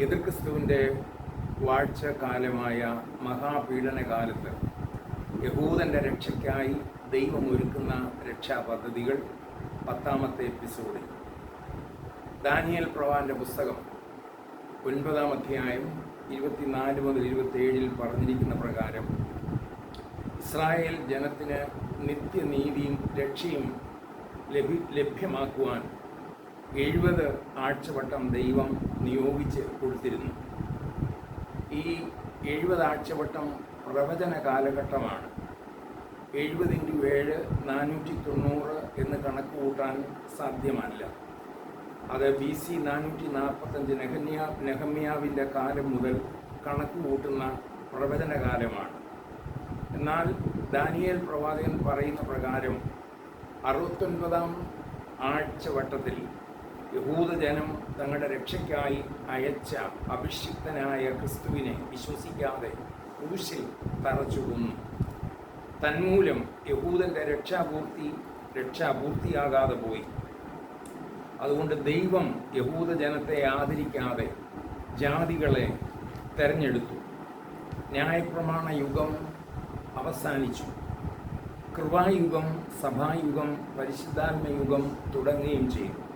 എതിർക്രിസ്തുവിന്റെ വാഴ്ച കാലമായ മഹാപീഡനകാലത്ത് യഹൂദന്റെ രക്ഷയ്ക്കായി ദൈവം ഒരുക്കുന്ന രക്ഷാ പദ്ധതികൾ പത്താമത്തെ എപ്പിസോഡിൽ. ദാനിയൽ പ്രവാന്റെ പുസ്തകം ഒൻപതാം അധ്യായം ഇരുപത്തിനാല് മുതൽ ഇരുപത്തിയേഴിൽ പറഞ്ഞിരിക്കുന്ന പ്രകാരം ഇസ്രായേൽ ജനത്തിന് നിത്യനീതിയും രക്ഷയും ലഭ്യമാക്കുവാൻ എഴുപത് ആഴ്ചവട്ടം ദൈവം നിയോഗിച്ച് കൊടുത്തിരുന്നു. ഈ എഴുപത് ആഴ്ചവട്ടം പ്രവചന കാലഘട്ടമാണ്. എഴുപത് ഇന്റു ഏഴ് നാനൂറ്റി തൊണ്ണൂറ് എന്ന് കണക്ക് കൂട്ടാൻ സാധ്യമല്ല. അത് ബി സി നാനൂറ്റി നാൽപ്പത്തഞ്ച് നെഹന്യ നെഹമ്യാവിന്റെ കാലം മുതൽ കണക്ക് കൂട്ടുന്ന പ്രവചന കാലമാണ്. എന്നാൽ ദാനിയേൽ പ്രവാചകൻ പറയുന്ന പ്രകാരം അറുപത്തൊൻപതാം ആഴ്ചവട്ടത്തിൽ യഹൂദജനം തങ്ങളുടെ രക്ഷയ്ക്കായി അയച്ച അഭിഷിക്തനായ ക്രിസ്തുവിനെ വിശ്വസിക്കാതെ ക്രൂശിൽ തറച്ചു കൊന്നു തന്മൂലം യഹൂദന്റെ രക്ഷാപൂർത്തി രക്ഷാപൂർത്തിയാകാതെ പോയി. അതുകൊണ്ട് ദൈവം യഹൂദജനത്തെ ആദരിക്കാതെ ജാതികളെ തെരഞ്ഞെടുത്തു. ന്യായപ്രമാണ യുഗം അവസാനിച്ചു. കൃപായുഗം സഭായുഗം പരിശുദ്ധാത്മയുഗം തുടങ്ങുകയും ചെയ്തു.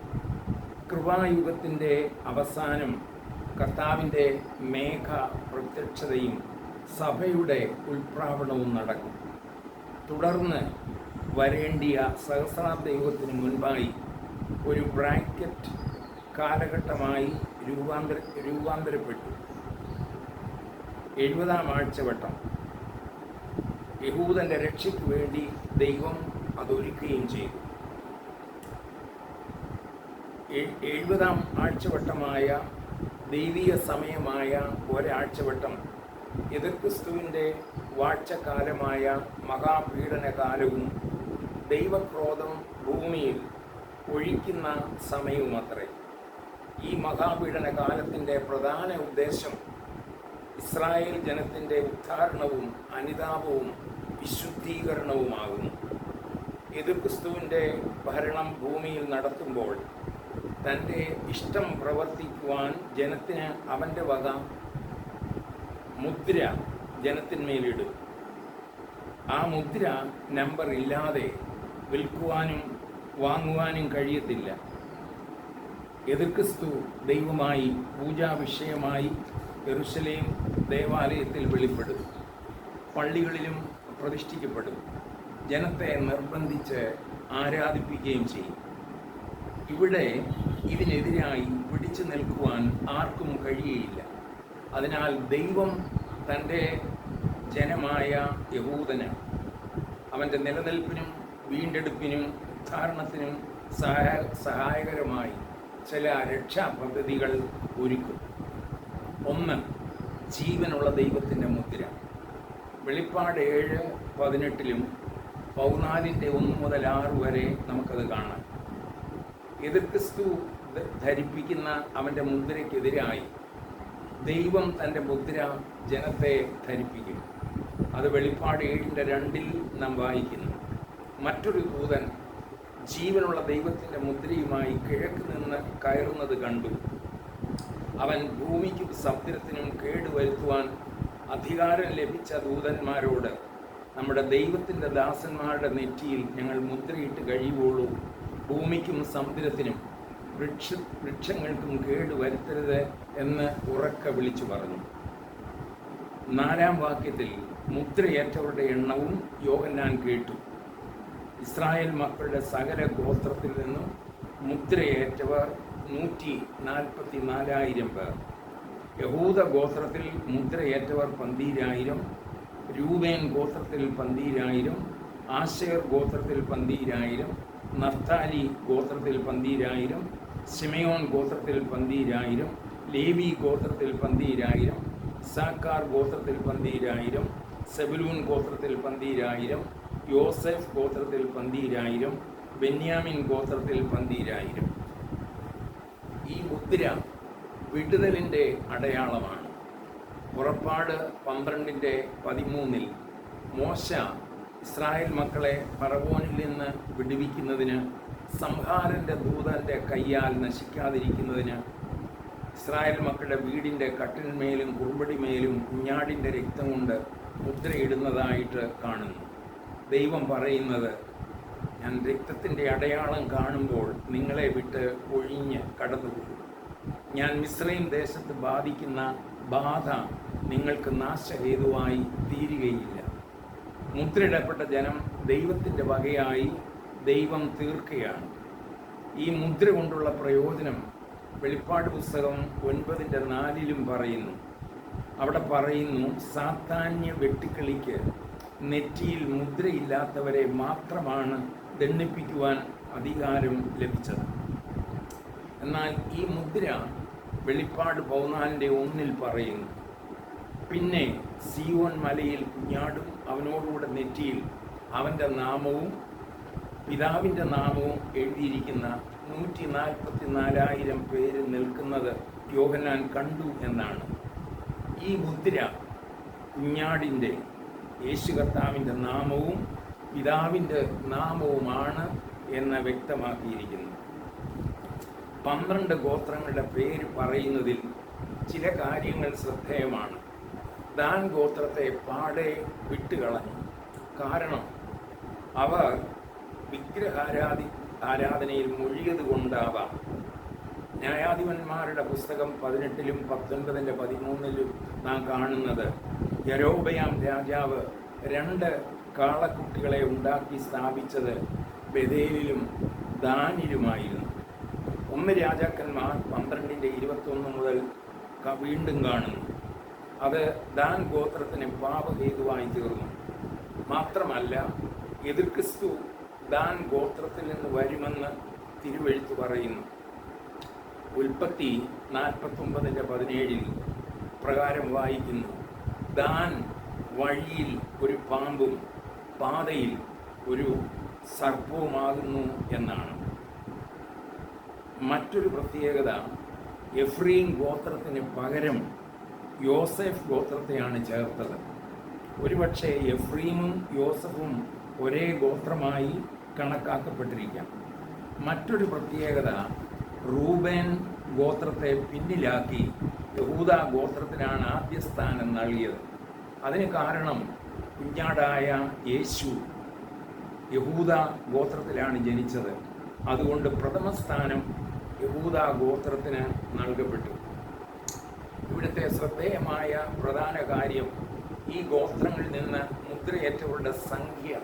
കൃപായുഗത്തിന്റെ അവസാനം കർത്താവിന്റെ മേഘ പ്രത്യക്ഷതയും സഭയുടെ ഉൽപ്രാവണവും നടക്കും. തുടർന്ന് വരേണ്ടിയ സഹസ്രാബ്ദ യുഗത്തിന് മുൻപായി ഒരു ബ്രാക്കറ്റ് കാലഘട്ടമായി രൂപാന്തര രൂപാന്തരപ്പെട്ടു. എഴുപതാം ആഴ്ചവട്ടം. യഹൂദന്റെ രക്ഷയ്ക്ക് വേണ്ടി ദൈവം അതൊരുക്കുകയും ചെയ്തു. എഴുപതാം ആഴ്ചവട്ടമായ ദൈവീയ സമയമായ ഒരാഴ്ചവട്ടം എതിർ ക്രിസ്തുവിന്റെ വാഴ്ചക്കാലമായ മഹാപീഡനകാലവും ദൈവക്രോധം ഭൂമിയിൽ ഒഴിക്കുന്ന സമയവുമത്രേ. ഈ മഹാപീഡനകാലത്തിന്റെ പ്രധാന ഉദ്ദേശം ഇസ്രായേൽ ജനത്തിന്റെ ഉദ്ധാരണവും അനുതാപവും വിശുദ്ധീകരണവുമാകുന്നു. എതിർ ക്രിസ്തുവിന്റെ ഭരണം ഭൂമിയിൽ നടത്തുമ്പോൾ തന്റെ ഇഷ്ടം പ്രവർത്തിക്കുവാൻ ജനത്തിന് അവന്റെ വക മുദ്ര ജനത്തിന്മേലിടും. ആ മുദ്ര നമ്പർ ഇല്ലാതെ വിൽക്കുവാനും വാങ്ങുവാനും കഴിയത്തില്ല. എതിർക്രിസ്തു ദൈവമായി പൂജാവിഷയമായി എറുശലേം ദേവാലയത്തിൽ വെളിപ്പെടും. പള്ളികളിലും പ്രതിഷ്ഠിക്കപ്പെടും. ജനത്തെ നിർബന്ധിച്ച് ആരാധിപ്പിക്കുകയും ചെയ്യും. ഇവിടെ ഇതിനെതിരായി പിടിച്ചു നിൽക്കുവാൻ ആർക്കും കഴിയയില്ല. അതിനാൽ ദൈവം തന്റെ ജനമായ യഹൂദന് അവന്റെ നിലനിൽപ്പിനും വീണ്ടെടുപ്പിനും ഉദ്ധാരണത്തിനും സഹായ സഹായകരമായി ചില രക്ഷാ പദ്ധതികൾ ഒരുക്കും. ഒന്ന് ജീവനുള്ള ദൈവത്തിന്റെ മുദ്ര. വെളിപ്പാട് ഏഴ് പതിനെട്ടിലും പൗനാലിന്റെ ഒന്ന് മുതൽ ആറ് വരെ നമുക്കത് കാണാം. എതിർ ക്രിസ്തു ധരിപ്പിക്കുന്ന അവന്റെ മുദ്രയ്ക്കെതിരായി ദൈവം തന്റെ മുദ്ര ജനത്തെ ധരിപ്പിക്കും അത് വെളിപ്പാട് ഏഴിന്റെ രണ്ടിൽ നാം വായിക്കുന്നു. മറ്റൊരു ദൂതൻ ജീവനുള്ള ദൈവത്തിന്റെ മുദ്രയുമായി കിഴക്ക് നിന്ന് കയറുന്നത് കണ്ടു. അവൻ ഭൂമിക്കും സമുദ്രത്തിനും കേടുവരുത്തുവാൻ അധികാരം ലഭിച്ച ദൂതന്മാരോട് നമ്മുടെ ദൈവത്തിന്റെ ദാസന്മാരുടെ നെറ്റിയിൽ ഞങ്ങൾ മുദ്രയിട്ട് കഴിയുള്ളൂ ഭൂമിക്കും സമുദ്രത്തിനും വൃക്ഷ വൃക്ഷങ്ങൾക്കും കേട് വരുത്തരുത് എന്ന് ഉറക്കെ വിളിച്ചു പറഞ്ഞു. നാലാം വാക്യത്തിൽ മുദ്രയേറ്റവരുടെ എണ്ണവും യോഹന്നാൻ കേട്ടു. ഇസ്രായേൽ മക്കളുടെ സകല ഗോത്രത്തിൽ നിന്നും മുദ്രയേറ്റവർ നൂറ്റി നാൽപ്പത്തി നാലായിരം പേർ. യഹൂദ ഗോത്രത്തിൽ മുദ്രയേറ്റവർ പന്തീരായിരം രൂപേൻ ഗോത്രത്തിൽ പന്തീരായിരം ആശയർ ഗോത്രത്തിൽ പന്തീരായിരം നഫ്താലി ഗോത്രത്തിൽ പന്തീരായിരം സിമയോൻ ഗോത്രത്തിൽ പന്തീരായിരം ലേവി ഗോത്രത്തിൽ പന്തീരായിരം സാക്കാർ ഗോത്രത്തിൽ പന്തീരായിരം സെബലൂൻ ഗോത്രത്തിൽ പന്തീരായിരം യോസെഫ് ഗോത്രത്തിൽ പന്തീരായിരം ബെന്യാമിൻ ഗോത്രത്തിൽ പന്തീരായിരം. ഈ മുദ്ര വിടുതലിന്റെ അടയാളമാണ്. പുറപ്പാട് പന്ത്രണ്ടിന്റെ പതിമൂന്നിൽ മോശ ഇസ്രായേൽ മക്കളെ പറവോനിൽ നിന്ന് വിടുവിക്കുന്നതിന് സംഹാരന്റെ ദൂതന്റെ കയ്യാൽ നശിക്കാതിരിക്കുന്നതിന് ഇസ്രായേൽ മക്കളുടെ വീടിന്റെ കട്ടിന്മേലും കുറുമ്പടിമേലും കുഞ്ഞാടിന്റെ രക്തം കൊണ്ട് മുദ്രയിടുന്നതായിട്ട് കാണുന്നു. ദൈവം പറയുന്നത് ഞാൻ രക്തത്തിന്റെ അടയാളം കാണുമ്പോൾ നിങ്ങളെ വിട്ട് ഒഴിഞ്ഞ് കടന്നുപോകും. ഞാൻ മിശ്രയും ദേശത്ത് ബാധിക്കുന്ന ബാധ നിങ്ങൾക്ക് നാശഹേതുവായി തീരുകയില്ല. മുദ്രയിടപ്പെട്ട ജനം ദൈവത്തിന്റെ വകയായി ദൈവം തീർക്കുകയാണ്. ഈ മുദ്ര കൊണ്ടുള്ള പ്രയോജനം വെളിപ്പാട് പുസ്തകം ഒൻപതിന്റെ നാലിലും പറയുന്നു. അവിടെ പറയുന്നു സാത്താന്യ വെട്ടിക്കളിക്ക് നെറ്റിയിൽ മുദ്രയില്ലാത്തവരെ മാത്രമാണ് ദണ്ഡിപ്പിക്കുവാൻ അധികാരം ലഭിച്ചത്. എന്നാൽ ഈ മുദ്ര വെളിപ്പാട് പൗനാലിന്റെ ഒന്നിൽ പറയുന്നു പിന്നെ സിയോൻ മലയിൽ കുഞ്ഞാടും അവനോടുകൂടെ നെറ്റിയിൽ അവന്റെ നാമവും പിതാവിന്റെ നാമവും എഴുതിയിരിക്കുന്ന നൂറ്റി നാൽപ്പത്തി നാലായിരം പേര് നിൽക്കുന്നത് യോഹനാൻ കണ്ടു എന്നാണ്. ഈ മുദ്ര കുഞ്ഞാടിന്റെ യേശു കർത്താവിന്റെ നാമവും പിതാവിന്റെ നാമവുമാണ് എന്ന് വ്യക്തമാക്കിയിരിക്കുന്നു. പന്ത്രണ്ട് ഗോത്രങ്ങളുടെ പേര് പറയുന്നതിൽ ചില കാര്യങ്ങൾ ശ്രദ്ധേയമാണ്. ദാൻ ഗോത്രത്തെ പാടെ വിട്ടുകളഞ്ഞു. കാരണം അവർ വിഗ്രഹാരാധി ആരാധനയിൽ മുഴിയത് കൊണ്ടാവാം. ന്യായാധിപന്മാരുടെ പുസ്തകം പതിനെട്ടിലും പത്തൊൻപതിന്റെ പതിമൂന്നിലും നാം കാണുന്നത്. യരോബയാം രാജാവ് രണ്ട് കാളക്കുട്ടികളെ ഉണ്ടാക്കി സ്ഥാപിച്ചത് ബദേലിലും ദാനിലുമായിരുന്നു. ഒന്ന് രാജാക്കന്മാർ പന്ത്രണ്ടിന്റെ ഇരുപത്തൊന്ന് മുതൽ വീണ്ടും കാണുന്നു. അത് ദാൻ ഗോത്രത്തിന് പാപഹേതുവായി തീർന്നു. മാത്രമല്ല എതിർ ക്രിസ്തു ദാൻ ഗോത്രത്തിൽ നിന്ന് വരുമെന്ന് തിരുവെഴുത്ത് പറയുന്നു. ഉൽപ്പത്തി നാൽപ്പത്തൊമ്പതിന്റെ പതിനേഴിൽ പ്രകാരം വായിക്കുന്നു. ദാൻ വഴിയിൽ ഒരു പാമ്പും പാതയിൽ ഒരു സർപ്പവുമാകുന്നു എന്നാണ്. മറ്റൊരു പ്രത്യേകത എഫ്രീം ഗോത്രത്തിന് പകരം യോസെഫ് ഗോത്രത്തെയാണ് ചേർത്തത്. ഒരുപക്ഷെ എഫ്രീമും യോസഫും ഒരേ ഗോത്രമായി കണക്കാക്കപ്പെട്ടിരിക്കാം. മറ്റൊരു പ്രത്യേകത റൂബേൻ ഗോത്രത്തെ പിന്നിലാക്കി യഹൂദ ഗോത്രത്തിനാണ് ആദ്യ സ്ഥാനം നൽകിയത്. അതിന് കാരണം കുഞ്ഞാടായ യേശു യഹൂദ ഗോത്രത്തിലാണ് ജനിച്ചത്. അതുകൊണ്ട് പ്രഥമ സ്ഥാനം യഹൂദ ഗോത്രത്തിന് നൽകപ്പെട്ടു. ഇവിടുത്തെ ശ്രദ്ധേയമായ പ്രധാന കാര്യം ഈ ഗോത്രങ്ങളിൽ നിന്ന് മുദ്രയേറ്റവരുടെ സംഖ്യ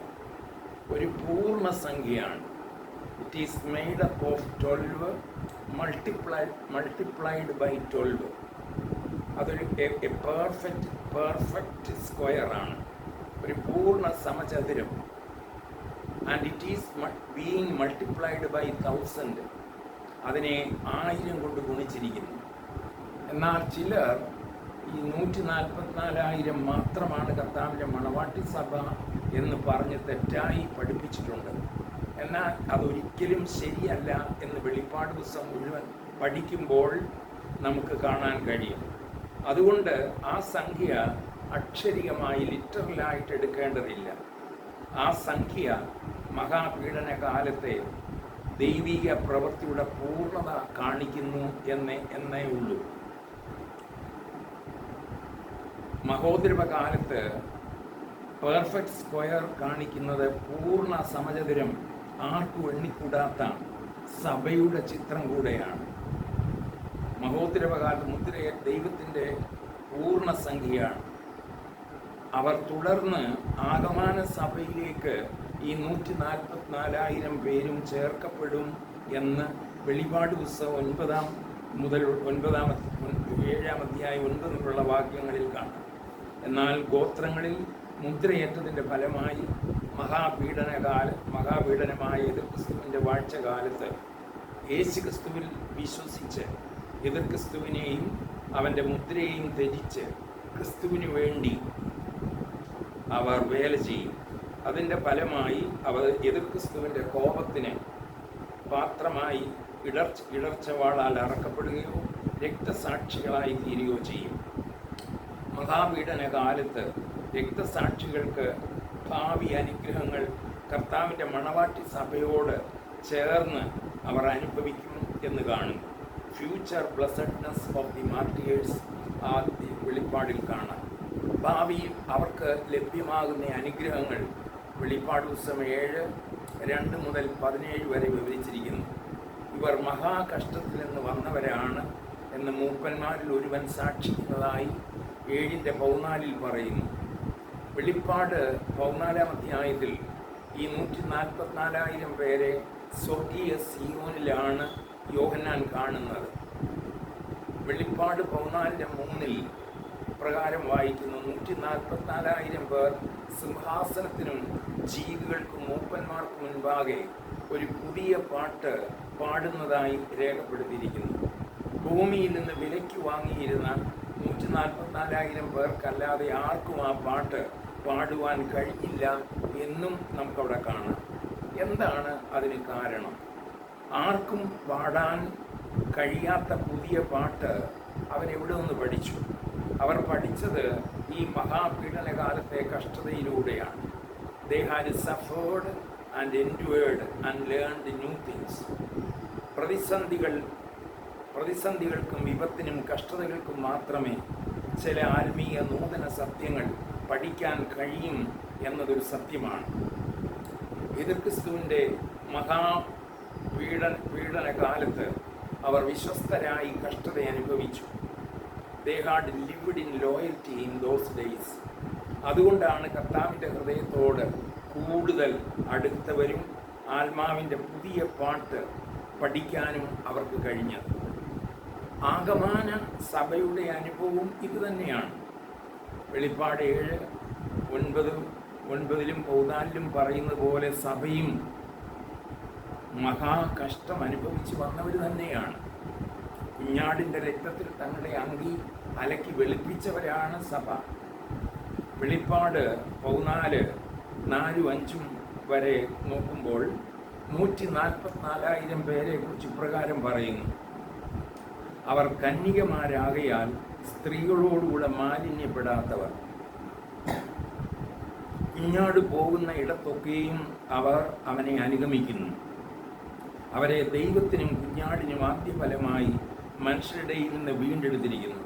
ഒരു പൂർണസംഖ്യയാണ്. It is made up of twelve multiply multiplied by twelve അതൊരു പെർഫെക്റ്റ് പെർഫെക്റ്റ് സ്ക്വയറാണ് ഒരു പൂർണ സമചതുരം. And it is being multiplied by thousand അതിനെ ആയിരം കൊണ്ട് ഗുണിച്ചിരിക്കുന്നു. എന്നാൽ ചിലർ ഈ നൂറ്റി നാൽപ്പത്തിനാലായിരം മാത്രമാണ് കർത്താവിന്റെ മണവാട്ടി സഭ എന്ന് പറഞ്ഞ് തെറ്റായി പഠിപ്പിച്ചിട്ടുണ്ട്. എന്നാൽ അതൊരിക്കലും ശരിയല്ല എന്ന് വെളിപ്പാട് പുസ്തകം മുഴുവൻ പഠിക്കുമ്പോൾ നമുക്ക് കാണാൻ കഴിയും. അതുകൊണ്ട് ആ സംഖ്യ അക്ഷരികമായി ലിറ്ററലായിട്ട് എടുക്കേണ്ടതില്ല. ആ സംഖ്യ മഹാപീഡന കാലത്തെ ദൈവിക പ്രവൃത്തിയുടെ പൂർണത കാണിക്കുന്നു എന്ന് എന്നേ ഉള്ളൂ. മഹോദ്രവ കാലത്ത് പെർഫെക്റ്റ് സ്ക്വയർ കാണിക്കുന്നത് പൂർണ സമചതുരം ആർക്കും എണ്ണിക്കൂടാത്ത സഭയുടെ ചിത്രം കൂടെയാണ്. മഹോദ്രവ മുദ്രയെ ദൈവത്തിന്റെ പൂർണ സംഖ്യയാണ്. അവർ തുടർന്ന് ആഗമാന സഭയിലേക്ക് ഈ നൂറ്റി നാൽപ്പത്തിനാലായിരം പേരും ചേർക്കപ്പെടും എന്ന് വെളിപാട് പുസ്തകം ഒൻപതാം മുതൽ ഒൻപതാം ഏഴാം അധ്യായം ഒൻപതിലുള്ള വാക്യങ്ങളിൽ കാണാം. എന്നാൽ ഗോത്രങ്ങളിൽ മുദ്രയേറ്റതിന്റെ ഫലമായി മഹാപീഡനകാല മഹാപീഡനമായ എതിർ ക്രിസ്തുവിന്റെ വാഴ്ചകാലത്ത് യേശു ക്രിസ്തുവിൽ വിശ്വസിച്ച് എതിർ ക്രിസ്തുവിനെയും അവന്റെ മുദ്രയെയും ധരിച്ച് ക്രിസ്തുവിന് വേണ്ടി അവർ വേല ചെയ്യും. അതിന്റെ ഫലമായി അവർ എതിർ ക്രിസ്തുവിന്റെ കോപത്തിന് പാത്രമായി ഇടർച്ച ഇടർച്ചവാളാൽ അറക്കപ്പെടുകയോ രക്തസാക്ഷികളായി തീരുകയോ ചെയ്യും. മഹാപീഡന കാലത്ത് രക്തസാക്ഷികൾക്ക് ഭാവി അനുഗ്രഹങ്ങൾ കർത്താവിന്റെ മണവാട്ടി സഭയോട് ചേർന്ന് അവർ അനുഭവിക്കും എന്ന് കാണും future blessedness of the martyrs ആ വെളിപ്പാടിൽ കാണാം. ഭാവിയിൽ അവർക്ക് ലഭ്യമാകുന്ന അനുഗ്രഹങ്ങൾ വെളിപ്പാട് ദിവസം ഏഴ് രണ്ട് മുതൽ പതിനേഴ് വരെ വിവരിച്ചിരിക്കുന്നു. ഇവർ മഹാകഷ്ടത്തിൽ നിന്ന് വന്നവരാണ് എന്ന് മൂപ്പന്മാരിൽ ഒരുവൻ സാക്ഷിക്കുന്നതായി ഏഴിന്റെ പൗനാലിൽ പറയുന്നു. വെളിപ്പാട് പതിനാലാം അധ്യായത്തിൽ ഈ നൂറ്റി നാൽപ്പത്തിനാലായിരം പേരെ സ്വർഗീയ സിയോനിലാണ് യോഹന്നാൻ കാണുന്നത്. വെളിപ്പാട് പതിനാലിന്റെ മൂന്നിൽ പ്രകാരം വായിക്കുന്നു നൂറ്റി നാൽപ്പത്തിനാലായിരം പേർ സിംഹാസനത്തിനും ജീവികൾക്കും മൂപ്പന്മാർക്കും മുൻപാകെ ഒരു പുതിയ പാട്ട് പാടുന്നതായി രേഖപ്പെടുത്തിയിരിക്കുന്നു. ഭൂമിയിൽ നിന്ന് വിലയ്ക്ക് വാങ്ങിയിരുന്ന നൂറ്റി നാൽപ്പത്തിനാലായിരം പേർക്കല്ലാതെ ആർക്കും ആ പാട്ട് പാടുവാൻ കഴിഞ്ഞില്ല എന്നും നമുക്കവിടെ കാണാം. എന്താണ് അതിന് കാരണം? ആർക്കും പാടാൻ കഴിയാത്ത പുതിയ പാട്ട് അവരെവിടെ നിന്ന് പഠിച്ചു? അവർ പഠിച്ചത് ഈ മഹാപീഡനകാലത്തെ കഷ്ടതയിലൂടെയാണ്. They had suffered and endured and learned new things പ്രതിസന്ധികൾ പ്രതിസന്ധികൾക്കും വിപത്തിനും കഷ്ടതകൾക്കും മാത്രമേ ചില ആത്മീയ നൂതന സത്യങ്ങൾ പഠിക്കാൻ കഴിയും എന്നതൊരു സത്യമാണ്. എതിർ ക്രിസ്തുവിന്റെ മഹാ പീഡ പീഡന കാലത്ത് അവർ വിശ്വസ്തരായി കഷ്ടത അനുഭവിച്ചു. They had lived in loyalty in those days അതുകൊണ്ടാണ് കർത്താവിന്റെ ഹൃദയത്തോട് കൂടുതൽ അടുത്തവരും ആത്മാവിന്റെ പുതിയ പാട്ട് പഠിക്കാനും അവർക്ക് കഴിഞ്ഞത്. ആഗമാന സഭയുടെ അനുഭവവും ഇത് തന്നെയാണ്. വെളിപ്പാട് ഏഴ് ഒൻപത് ഒൻപതിലും പൗതാലിലും പറയുന്നത് പോലെ സഭയും മഹാകഷ്ടം അനുഭവിച്ച് വന്നവർ തന്നെയാണ്. കുഞ്ഞാടിന്റെ രക്തത്തിൽ തങ്ങളുടെ അങ്കി അലക്കി വെളുപ്പിച്ചവരാണ് സഭ. വെളിപ്പാട് പൗനാല് നാലും അഞ്ചും വരെ നോക്കുമ്പോൾ നൂറ്റി നാൽപ്പത്തിനാലായിരം പേരെ കുറിച്ച് ഇപ്രകാരം പറയുന്നു. അവർ കന്യകമാരാകയാൽ സ്ത്രീകളോടുകൂടെ മാലിന്യപ്പെടാത്തവർ. കുഞ്ഞാട് പോകുന്ന ഇടത്തൊക്കെയും അവർ അവനെ അനുഗമിക്കുന്നു. അവരെ ദൈവത്തിനും കുഞ്ഞാടിനും ആദ്യഫലമായി മനുഷ്യരുടെ നിന്ന് വീണ്ടെടുത്തിരിക്കുന്നു.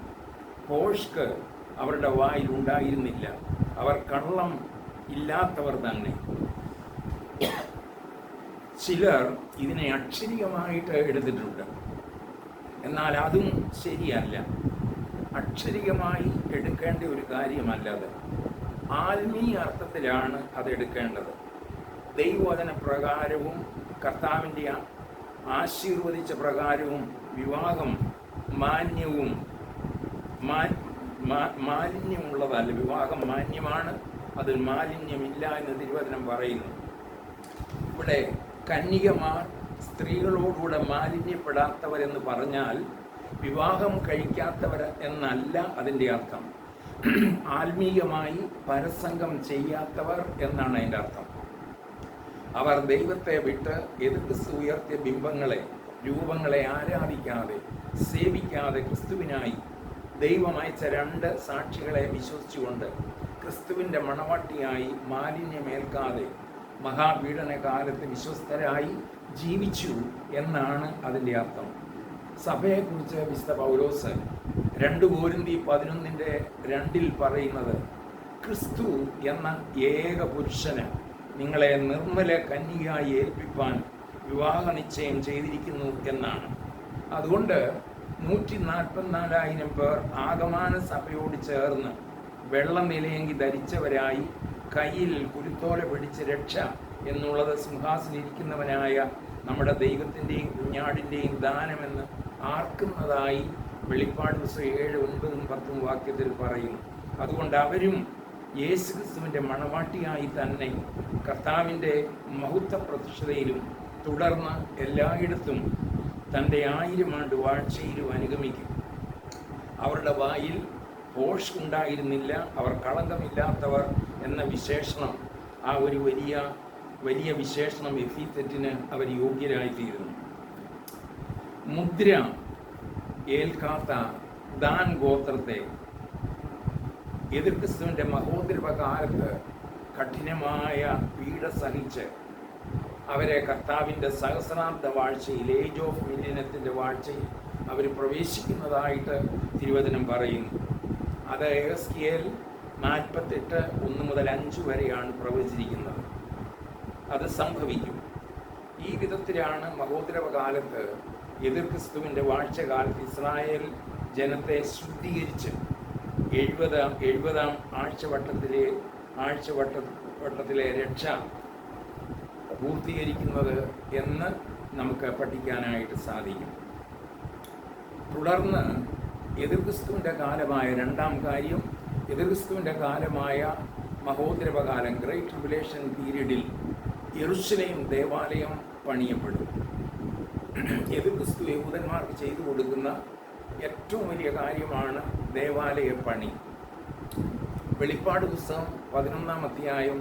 പോഷ്ക്ക് അവരുടെ വായിൽ ഉണ്ടായിരുന്നില്ല. അവർ കള്ളം ഇല്ലാത്തവർ തന്നെ. ചിലർ ഇതിനെ അക്ഷരികമായിട്ട് എടുത്തിട്ടുണ്ട്. എന്നാൽ അതും ശരിയല്ല. അക്ഷരികമായി എടുക്കേണ്ട ഒരു കാര്യമല്ലത് ആത്മീയ അർത്ഥത്തിലാണ് അത് എടുക്കേണ്ടത്. പ്രകാരവും കർത്താവിന്റെ ആശീർവദിച്ച പ്രകാരവും വിവാഹം മാന്യവും മാലിന്യമുള്ളതല്ല വിവാഹം മാന്യമാണ് അതിൽ മാലിന്യമില്ല എന്ന് തിരുവചനം പറയുന്നു. ഇവിടെ കന്യകമാർ സ്ത്രീകളോടുകൂടെ മാലിന്യപ്പെടാത്തവരെന്ന് പറഞ്ഞാൽ വിവാഹം കഴിക്കാത്തവർ എന്നല്ല അതിന്റെ അർത്ഥം. ആത്മീയമായി പരസംഗം ചെയ്യാത്തവർ എന്നാണ് അതിന്റെ അർത്ഥം. അവർ ദൈവത്തെ വിട്ട് എതിർത്ത് ഉയർത്തിയ ബിംബങ്ങളെ രൂപങ്ങളെ ആരാധിക്കാതെ സേവിക്കാതെ ക്രിസ്തുവിനായി ദൈവം അയച്ച രണ്ട് സാക്ഷികളെ വിശ്വസിച്ചുകൊണ്ട് ക്രിസ്തുവിന്റെ മണവാട്ടിയായി മാലിന്യമേൽക്കാതെ മഹാപീഡന കാലത്ത് വിശ്വസ്തരായി ജീവിച്ചു എന്നാണ് അതിന്റെ അർത്ഥം. സഭയെക്കുറിച്ച് വിശുദ്ധ പൗലോസ് രണ്ട് കോരിന്തി പതിനൊന്നിന്റെ രണ്ടിൽ പറയുന്നത് ക്രിസ്തു എന്ന ഏക പുരുഷന് നിങ്ങളെ നിർമ്മല കന്യകയായി ഏൽപ്പിക്കാൻ വിവാഹ നിശ്ചയം ചെയ്തിരിക്കുന്നു എന്നാണ്. അതുകൊണ്ട് നൂറ്റി നാൽപ്പത്തിനാലായിരം പേർ ആഗമാന സഭയോട് ചേർന്ന് വെള്ള നിലയെങ്കി ധരിച്ചവരായി കയ്യിൽ കുരുത്തോല പിടിച്ച് രക്ഷ എന്നുള്ളത് സിംഹാസനിരിക്കുന്നവനായ നമ്മുടെ ദൈവത്തിന്റെയും കുഞ്ഞാടിന്റെയും ദാനമെന്ന് ആർക്കുന്നതായി വെളിപ്പാട് പുസ്തകം ഏഴ് ഒൻപതും പത്തും വാക്യത്തിൽ പറയുന്നു. അതുകൊണ്ട് അവരും യേശു ക്രിസ്തുവിന്റെ മണവാട്ടിയായി തന്നെ കർത്താവിന്റെ മഹത്വ പ്രതിഷ്ഠതയിലും തുടർന്ന് എല്ലായിടത്തും തന്റെ ആയിരം ആണ്ട് വാഴ്ചയിലും അനുഗമിക്കും. അവരുടെ വായിൽ പോഷ് ഉണ്ടായിരുന്നില്ല അവർ കളങ്കമില്ലാത്തവർ എന്ന വിശേഷണം ആ ഒരു വലിയ വലിയ വിശേഷണം എഫീത്തെറ്റിന് അവർ യോഗ്യരായിത്തീരുന്നു. മുദ്ര ഏൽക്കാത്ത ദാൻ ഗോത്രത്തെ എതിർ ക്രിസ്തുവിന്റെ മഹോദ്രവ കാലത്ത് കഠിനമായ പീഡ സഹിച്ച് അവരെ കർത്താവിന്റെ സഹസ്രാബ്ദ വാഴ്ചയിൽ ഏജ് ഓഫ് മില്യനത്തിന്റെ വാഴ്ചയിൽ അവർ പ്രവേശിക്കുന്നതായിട്ട് തിരുവചനം പറയുന്നു. അത് എസ്കിയേൽ നാൽപ്പത്തെട്ട് ഒന്ന് മുതൽ അഞ്ച് വരെയാണ് പ്രവചിച്ചിരിക്കുന്നത്. അത് സംഭവിക്കും. ഈ വിധത്തിലാണ് മഹോദരവകാലത്ത് എതിർ ക്രിസ്തുവിന്റെ വാഴ്ചകാലത്ത് ഇസ്രായേൽ ജനത്തെ ശുദ്ധീകരിച്ച് എഴുപതാം എഴുപതാം ആഴ്ചവട്ടത്തിലെ ആഴ്ചവട്ട വട്ടത്തിലെ രക്ഷ പൂർത്തീകരിക്കുന്നത് എന്ന് നമുക്ക് പഠിക്കാനായിട്ട് സാധിക്കും. തുടർന്ന് എതിർക്രിസ്തുവിന്റെ കാലമായ രണ്ടാം കാര്യം എതിർക്രിസ്തുവിന്റെ കാലമായ മഹോദ്രവകാലം ഗ്രേറ്റ് ട്രിബുലേഷൻ പീരീഡിൽ യെറുഷലേം ദേവാലയം പണിയപ്പെടും. എതിർക്രിസ്തു യഹൂദന്മാർക്ക് ചെയ്തു കൊടുക്കുന്ന ഏറ്റവും വലിയ കാര്യമാണ് ദേവാലയ പണി. വെളിപ്പാട് പുസ്തകം പതിനൊന്നാം അധ്യായം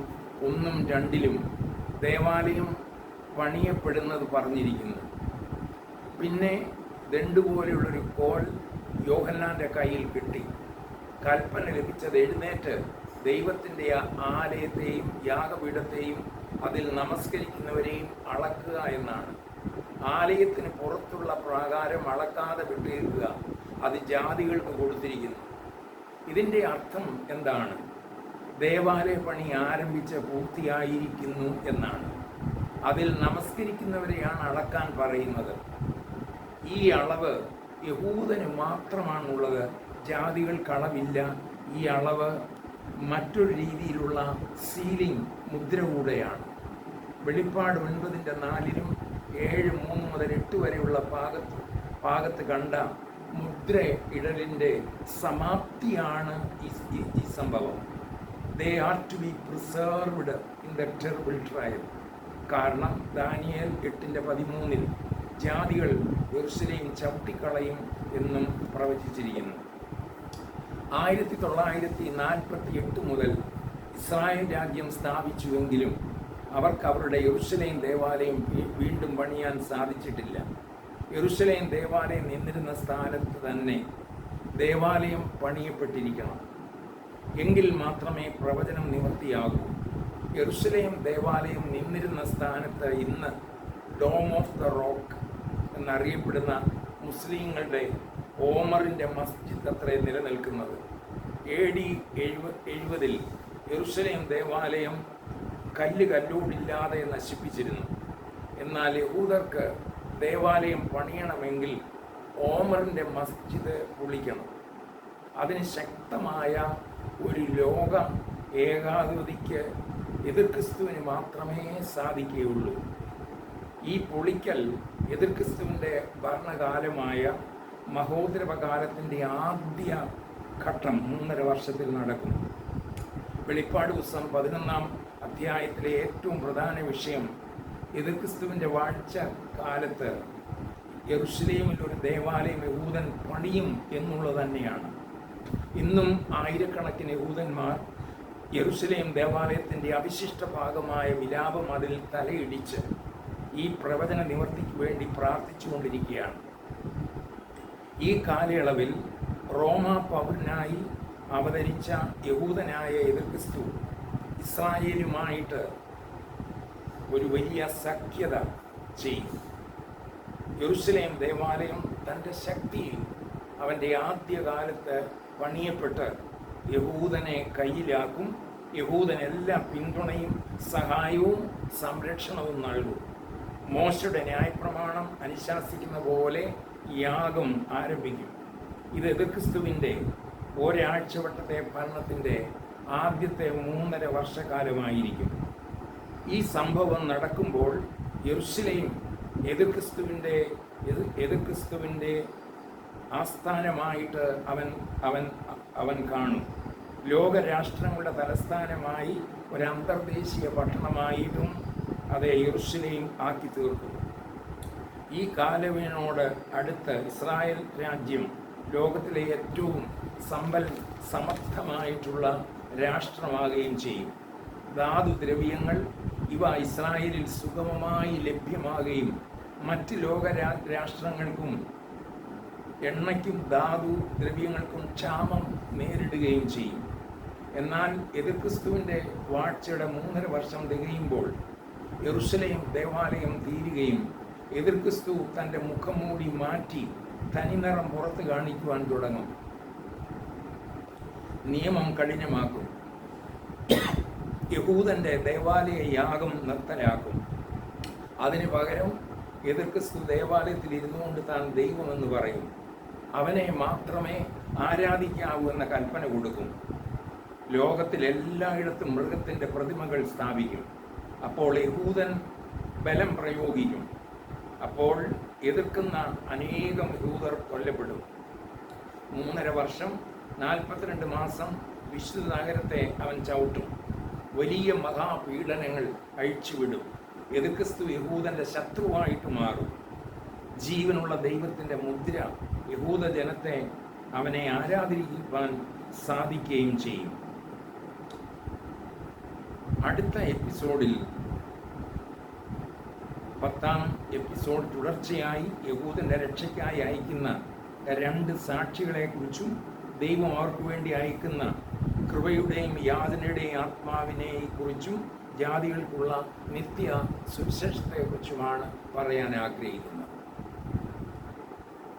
ഒന്നും രണ്ടിലും ദേവാലയം പണിയപ്പെടുന്നത് പറഞ്ഞിരിക്കുന്നു. പിന്നെ ദണ്ടുപോലെയുള്ളൊരു കോൾ യോഹന്നാന്റെ കയ്യിൽ കിട്ടി. കൽപ്പന ലഭിച്ചത് എഴുന്നേറ്റ് ദൈവത്തിന്റെ ആലയത്തെയും യാഗപീഠത്തെയും അതിൽ നമസ്കരിക്കുന്നവരെയും അളക്കുക എന്നാണ്. ആലയത്തിന് പുറത്തുള്ള പ്രാകാരം അളക്കാതെ വിട്ടേക്കുക അത് ജാതികൾക്ക് കൊടുത്തിരിക്കുന്നു. ഇതിന്റെ അർത്ഥം എന്താണ്? ദേവാലയ പണി ആരംഭിച്ച് പൂർത്തിയായിരിക്കുന്നു എന്നാണ്. അതിൽ നമസ്കരിക്കുന്നവരെയാണ് അളക്കാൻ പറയുന്നത്. ഈ അളവ് യഹൂദന് മാത്രമാണുള്ളത്. ജാതികൾക്ക് അളവില്ല ഈ അളവ് മറ്റൊരു രീതിയിലുള്ള സീലിംഗ് മുദ്ര കൂടെയാണ്. വെളിപ്പാട് ഒൻപതിന്റെ നാലിനും ഏഴ് മൂന്ന് മുതൽ എട്ട് വരെയുള്ള ഭാഗത്ത് ഭാഗത്ത് കണ്ട മുദ്ര ഇടലിന്റെ സമാപ്തിയാണ് ഈ സംഭവം. They are to be preserved in the terrible trial കാരണം ദാനിയൽ എട്ടിന്റെ പതിമൂന്നിൽ ജാതികൾ യെറുശലേം ചവിട്ടിക്കളയും എന്നും പ്രവചിച്ചിരിക്കുന്നു. ആയിരത്തി തൊള്ളായിരത്തി നാൽപ്പത്തി എട്ട് മുതൽ ഇസ്രായേൽ രാജ്യം സ്ഥാപിച്ചുവെങ്കിലും അവർക്ക് അവരുടെ യെറുശലേം ദേവാലയം വീണ്ടും പണിയാൻ സാധിച്ചിട്ടില്ല. യെറുശലേം ദേവാലയം നിന്നിരുന്ന സ്ഥാനത്ത് തന്നെ ദേവാലയം പണിയപ്പെട്ടിരിക്കണം. എങ്കിൽ മാത്രമേ പ്രവചനം നിവർത്തിയാകൂ യെറുശലേം ദേവാലയം നിന്നിരുന്ന സ്ഥാനത്ത് ഇന്ന് ഡോം ഓഫ് ദ റോക്ക് എന്നറിയപ്പെടുന്ന മുസ്ലിങ്ങളുടെ ഓമറിന്റെ മസ്ജിദ് അത്രേ നിലനിൽക്കുന്നത്. എ ഡി എഴുപ എഴുപതിൽ യെറുസലേം ദേവാലയം കല്ല് കല്ലോടില്ലാതെ നശിപ്പിച്ചിരുന്നു. എന്നാൽ യഹൂദർക്ക് ദേവാലയം പണിയണമെങ്കിൽ ഓമറിന്റെ മസ്ജിദ് പൊളിക്കണം. അതിന് ശക്തമായ ഒരു ലോക ഏകാധിപതിക്ക് എതിർ ക്രിസ്തുവിന് മാത്രമേ സാധിക്കുകയുള്ളൂ. ഈ പൊളിക്കൽ എതിർ ക്രിസ്തുവിന്റെ ഭരണകാലമായ മഹോദരവകാലത്തിന്റെ ആദ്യ ഘട്ടം മൂന്നര വർഷത്തിൽ നടക്കും വെളിപ്പാട് പുസ്തകം പതിനൊന്നാം അധ്യായത്തിലെ ഏറ്റവും പ്രധാന വിഷയം എതിർ ക്രിസ്തുവിന്റെ വാഴ്ച കാലത്ത് യെറുഷലേമിൽ ഒരു ദേവാലയം യഹൂദൻ പണിയും എന്നുള്ളത് തന്നെയാണ്. ഇന്നും ആയിരക്കണക്കിന് യഹൂദന്മാർ യെറുസലേം ദേവാലയത്തിന്റെ അവിശിഷ്ട ഭാഗമായ വിലാപം അതിൽ തലയിടിച്ച് ഈ പ്രവചന നിവർത്തിക്ക് വേണ്ടി പ്രാർത്ഥിച്ചുകൊണ്ടിരിക്കുകയാണ്. ഈ കാലയളവിൽ റോമ പൗരനായി അവതരിച്ച യഹൂദനായ എതിർ ക്രിസ്തു ഇസ്രായേലുമായിട്ട് ഒരു വലിയ സഖ്യത ചെയ്യും യെറുസലേം ദേവാലയം തന്റെ ശക്തിയിൽ അവന്റെ ആദ്യകാലത്ത് പണിയപ്പെട്ട് യഹൂദനെ കയ്യിലാക്കും. യഹൂദനെല്ലാം പിന്തുണയും സഹായവും സംരക്ഷണവും നൽകും. മോശയുടെ ന്യായപ്രമാണം അനുശാസിക്കുന്ന പോലെ യാഗം ആരംഭിക്കും. ഇത് എതിർക്രിസ്തുവിന്റെ ഒരാഴ്ചവട്ടത്തെ ഭരണത്തിന്റെ ആദ്യത്തെ മൂന്നര വർഷക്കാലമായിരിക്കും ഈ സംഭവം നടക്കുമ്പോൾ യെറുസലേം എതിർക്രിസ്തുവിന്റെ എതിർ എതിർക്രിസ്തുവിന്റെ ആസ്ഥാനമായിട്ട് അവൻ അവൻ അവൻ കാണും. ലോകരാഷ്ട്രങ്ങളുടെ തലസ്ഥാനമായി ഒരു അന്തർദേശീയ പട്ടണമായിട്ടും അത് യെറുസലേം ആക്കി തീർക്കും ഈ കാലവിനോട് അടുത്ത് ഇസ്രായേൽ രാജ്യം ലോകത്തിലെ ഏറ്റവും സമ്പൽ സമർത്ഥമായിട്ടുള്ള രാഷ്ട്രമാകുകയും ചെയ്യും. ധാതുദ്രവ്യങ്ങൾ ഇവ ഇസ്രായേലിൽ സുഗമമായി ലഭ്യമാകുകയും മറ്റ് ലോക രാഷ്ട്രങ്ങൾക്കും എണ്ണയ്ക്കും ധാതു ദ്രവ്യങ്ങൾക്കും ക്ഷാമം നേരിടുകയും ചെയ്യും. എന്നാൽ എതിർക്രിസ്തുവിന്റെ വാഴ്ചയുടെ മൂന്നര വർഷം തികയുമ്പോൾ യെറുസലേം ദേവാലയം തീരുകയും എതിർക്രിസ്തു തന്റെ മുഖംമൂടി മാറ്റി തനിനിറം പുറത്ത് കാണിക്കുവാൻ തുടങ്ങും. നിയമം കഠിനമാക്കും. യഹൂദന്റെ ദേവാലയ യാഗം നിർത്തലാക്കും. അതിന് പകരം എതിർ ക്രിസ്തു ദേവാലയത്തിൽ ഇരുന്നുകൊണ്ട് താൻ ദൈവമെന്ന് പറയും. അവനെ മാത്രമേ ആരാധിക്കാവൂ എന്ന കൽപ്പന കൊടുക്കും. ലോകത്തിലെല്ലായിടത്തും മൃഗത്തിന്റെ പ്രതിമകൾ സ്ഥാപിക്കും. അപ്പോൾ യഹൂദൻ ബലം പ്രയോഗിക്കും. അപ്പോൾ എതിർക്കുന്ന അനേകം ഭൂതർ കൊല്ലപ്പെടും. മൂന്നര വർഷം നാൽപ്പത്തിരണ്ട് മാസം വിശുദ്ധ നഗരത്തെ അവൻ ചവിട്ടും. വലിയ മഹാപീഡനങ്ങൾ അഴിച്ചുവിടും. എതിർക്രിസ്തു യഹൂദന്റെ ശത്രുവായിട്ട് മാറും. ജീവനുള്ള ദൈവത്തിന്റെ മുദ്ര യഹൂദ ജനത്തെ അവനെ ആരാധിക്കാൻ സാധിക്കുകയും ചെയ്യും. അടുത്ത എപ്പിസോഡിൽ പത്താം എപ്പിസോഡ് തുടർച്ചയായി യഹൂദന്റെ രക്ഷയ്ക്കായി അയക്കുന്ന രണ്ട് സാക്ഷികളെക്കുറിച്ചും ദൈവം അവർക്ക് വേണ്ടി അയക്കുന്ന കൃപയുടെയും യാതനയുടെയും ആത്മാവിനെ കുറിച്ചും ജാതികൾക്കുള്ള നിത്യ സുവിശേഷത്തെക്കുറിച്ചുമാണ് പറയാൻ ആഗ്രഹിക്കുന്നത്.